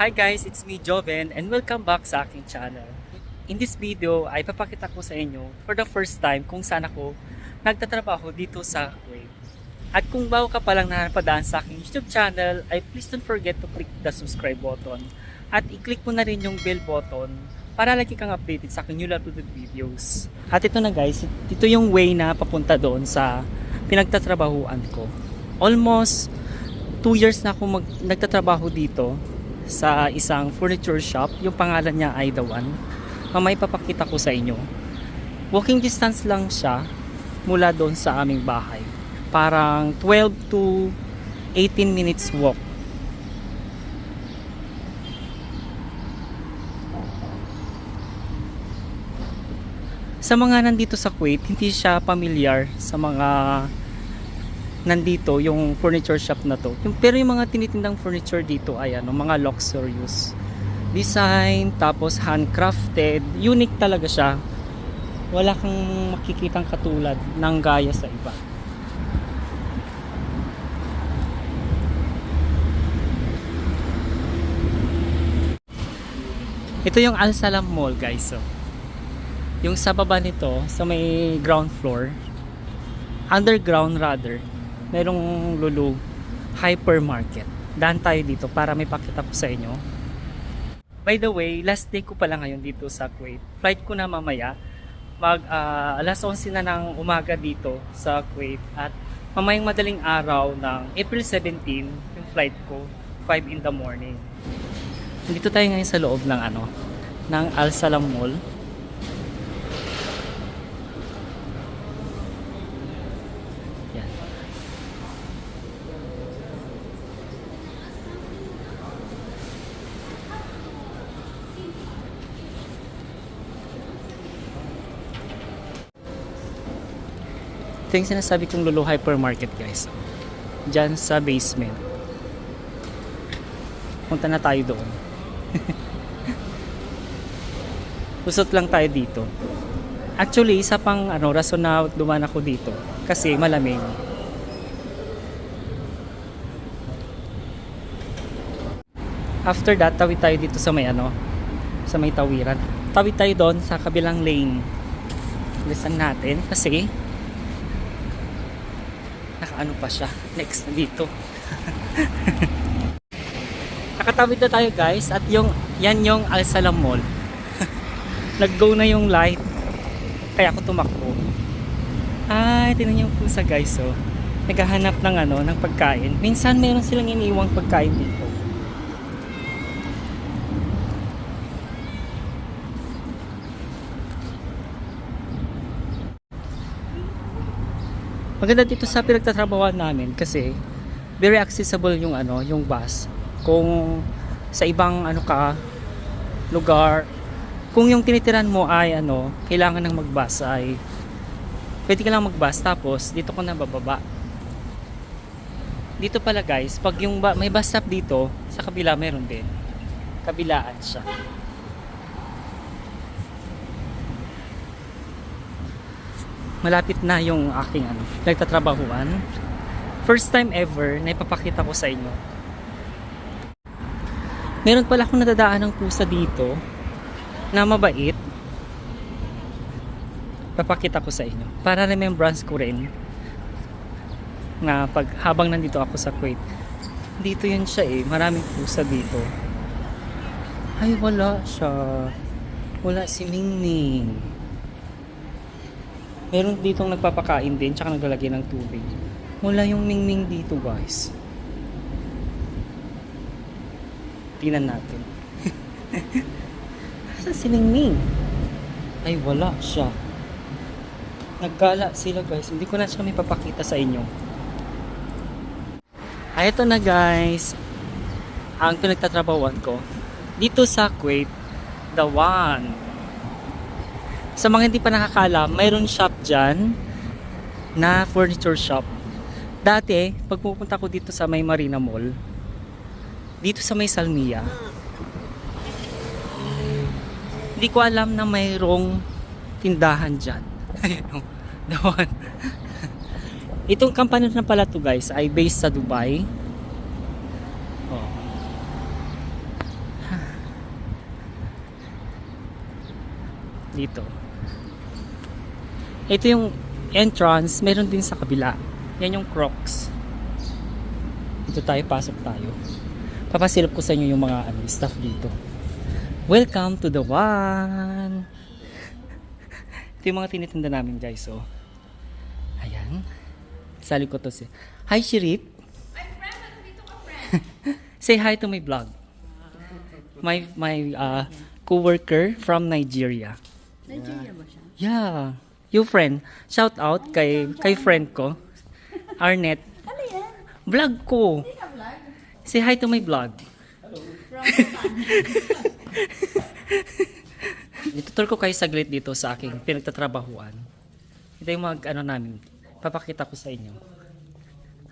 Hi guys, it's me Joven and welcome back sa aking channel. In this video ay papakita ko sa inyo for the first time kung saan ako nagtatrabaho dito sa Kuwait. At kung bago ka pa lang napadaan sa aking YouTube channel ay please don't forget to click the subscribe button at i-click mo na rin yung bell button para lagi kang updated sa aking new uploaded videos. At ito na guys, ito yung way na papunta doon sa pinagtatrabahuan ko. Almost 2 years na ako mag, nagtatrabaho dito sa isang furniture shop. Yung pangalan niya ay The One. Mamay papakita ko sa inyo. Walking distance lang siya mula doon sa aming bahay. Parang 12 to 18 minutes walk. Sa mga nandito sa Kuwait, hindi siya familiar sa mga nandito yung furniture shop na to. Yung, pero yung mga tinitindang furniture dito ay ano, mga luxurious design, tapos handcrafted. Unique talaga siya. Wala kang makikitang katulad ng gaya sa iba. Ito yung Al Salam Mall guys. So, yung sa baba nito, sa may ground floor, underground rather, merong Lulu hypermarket. Daan tayo dito para may pakita ko sa inyo. By the way, last day ko pala ngayon dito sa Kuwait. Flight ko na mamaya. Mag ah, alas 11 na ng umaga dito sa Kuwait at mamayang madaling araw ng April 17 yung flight ko 5 in the morning. Dito tayo ngayon sa loob ng ano ng Al Salam Mall. Ito yung sinasabi kong Lulu Hypermarket guys. Diyan sa basement. Punta na tayo doon. Usot lang tayo dito. Actually, isa pang ano, rason na dumaan ako dito. Kasi malamig. After that, tawid tayo dito sa may ano, sa may tawiran. Tawid tayo doon sa kabilang lane. Bilisan natin kasi nakaano pa siya. Next na dito. Nakatawid na tayo guys at yung yan yung Al Salam Mall. Nag-go na yung light. Kaya ako tumakbo. Ay, niyo yung pusa guys oh. Naghahanap ng ano, ng pagkain. Minsan meron silang iniiwang pagkain dito. Maganda dito sa pinagtatrabahoan namin kasi very accessible yung ano, yung bus. Kung sa ibang ano ka lugar, kung yung tinitiran mo ay ano, kailangan ng magbus ay pwede ka lang magbus tapos dito ko na bababa. Dito pala guys, pag yung ba, may bus stop dito, sa kabila meron din. Kabilaan siya. Malapit na yung aking ano, nagtatrabahuan. First time ever na ipapakita ko sa inyo. Meron pala akong nadadaan ng pusa dito na mabait. Papakita ko sa inyo. Para remembrance ko rin na pag habang nandito ako sa Kuwait. Dito yun siya eh. Maraming pusa dito. Ay, wala siya. Wala si Mingning. Meron ditong nagpapakain din, tsaka naglalagay ng tubig. Wala yung mingming dito, guys. Tingnan natin. Saan si Mingming? Ay, wala siya. Naggala sila, guys. Hindi ko na siya may papakita sa inyo. Ay, ito na, guys. Ang pinagtatrabawan ko. Dito sa Kuwait, the one sa mga hindi pa nakakala, mayroon shop dyan na furniture shop. Dati, pag pupunta ko dito sa may Marina Mall, dito sa may Salmia, hindi ko alam na mayroong tindahan dyan. Doon. Itong company na pala to guys ay based sa Dubai. Oh. Dito. Ito yung entrance. Meron din sa kabila. Yan yung Crocs. Dito tayo, pasok tayo. Papasilip ko sa inyo yung mga ano, stuff dito. Welcome to the one! Ito yung mga tinitinda namin guys. So, ayan. Sali ko to si... Hi, Shirip! Say hi to my vlog. My my uh, co-worker from Nigeria. Nigeria ba siya? Yeah. You friend. Shout out kay kay friend ko. Arnett. Ano yan? Vlog ko. Hindi ka vlog? Say hi to my vlog. Japan. Itutur ko kayo saglit dito sa aking pinagtatrabahuan. Ito yung mag ano namin. Papakita ko sa inyo.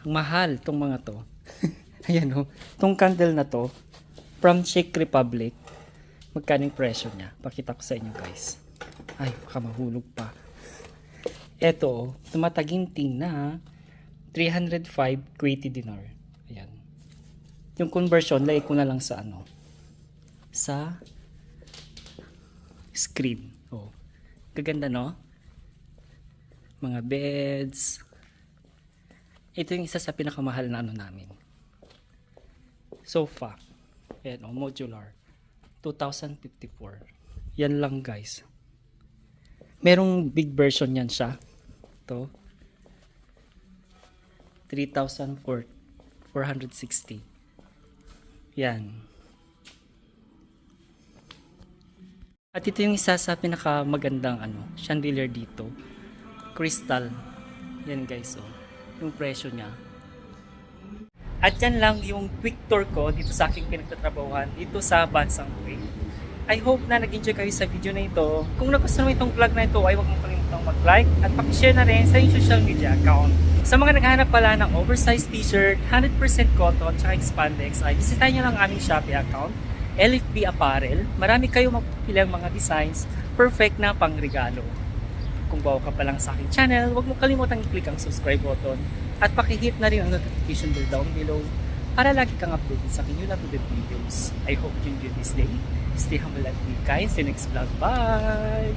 Ang mahal tong mga to. Ayan o. Tong candle na to. From Czech Republic. Magkano yung presyo niya? Pakita ko sa inyo guys. Ay, baka mahulog pa. Ito, tumataginting na 305 Kuwaiti dinar. Ayan. Yung conversion, lagay ko na lang sa ano. Sa screen. Oh. Kaganda, no? Mga beds. Ito yung isa sa pinakamahal na ano namin. Sofa. Ayan, oh, modular. 2054. Yan lang, guys. Merong big version yan siya. Ito. 3,460. Yan. At ito yung isa sa pinakamagandang ano, chandelier dito. Crystal. Yan guys, oh. Yung presyo niya. At yan lang yung quick tour ko dito sa aking pinagtatrabahuhan dito sa Bansang Kuwait. I hope na nag-enjoy kayo sa video na ito. Kung nagustuhan mo itong vlog na ito ay huwag mo kalimutang mag-like at pakishare na rin sa inyong social media account. Sa mga naghahanap pala ng oversized t-shirt, 100% cotton, tsaka spandex ay bisitahin nyo lang aming Shopee account, LFB Apparel. Marami kayo magpipilang mga designs, perfect na pangregalo. Kung bago ka pa lang sa aking channel, huwag mo kalimutang i-click ang subscribe button at pakihit na rin ang notification bell down below para lagi kang updated sa aking new uploaded videos. I hope you enjoy this day. Stay humble and be kind. See you next vlog. Bye!